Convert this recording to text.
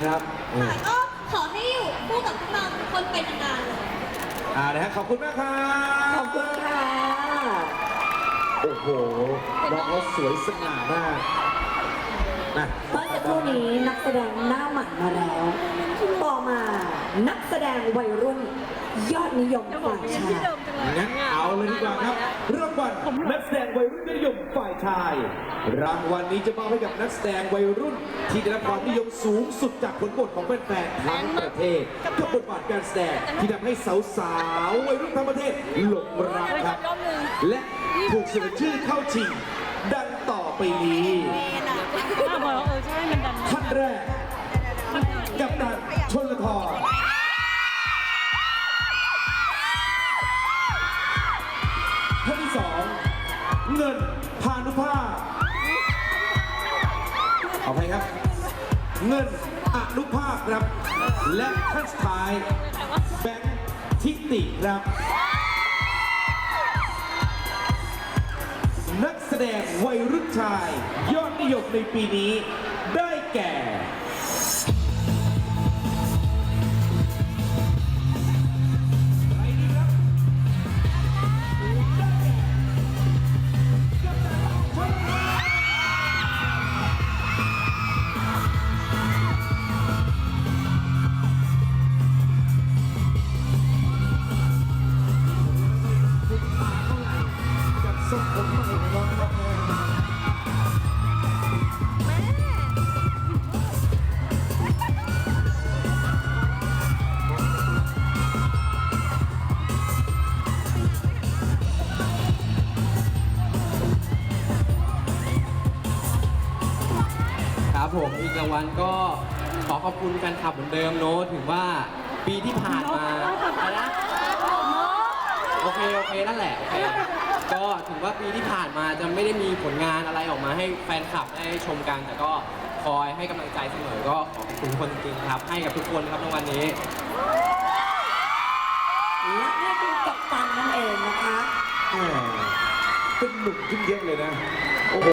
นะครับเออก็ขอให้อยู่คู่กับพวกเราทุกคนไปนานๆเลย อ่านะฮะขอบคุณมากครับขอบคุณค่ะ โอ้โหน้องเขาสวยสง่ามากนะเมื่อสักครู่นี้นักแสดงหน้าใหม่มาแล้ว ต่อมานักแสดงวัยรุ่นยอดนิยมฝ่ายชาย งั้นเอาเลยดีกว่าครับ รางวัลนักแสดงวัยรุ่นยอดนิยมฝ่ายชาย รางวัลนี้จะมอบให้กับนักแสดงวัยรุ่น ที่ได้รับความนิยมสูงสุดจากผลบทของแฟนๆทั้งประเทศกับบทบาทการแสดงที่ทำให้สาวๆวัยรุ่นทั้งประเทศหลงรักครับ และถูกเสนอชื่อเข้าชิง ดังต่อไปนี้อ้าวบอกว่าเออใช่มันดันท่านแรก กับตันชนลทร พานุภาพขออภัยครับ เงินอนุภาพครับ และท่านสุดท้ายแบงค์ทิติครับ นักแสดงวัยรุ่นชาย ยอดนิยมในปีนี้ได้แก่ ครับผมอีกรางวัลก็ขอขอบคุณแฟนคลับเหมือนเดิมโน้ตถึงว่าปีที่ผ่านมาอะไรนะโอเคโอเคนั่นแหละโอเคก็ถึงว่าปีที่ผ่านมาจะไม่ได้มีผลงานอะไรออกมาให้แฟนคลับได้ชมกันแต่ก็คอยให้กำลังใจเสมอก็ขอบคุณทุกคนจริงๆครับ ให้กับทุกคนครับรางวัลนี้ และนี่คือกัปตันนั่นเองนะคะ แหมเป็นหนุ่มขึ้นเยอะเลยนะ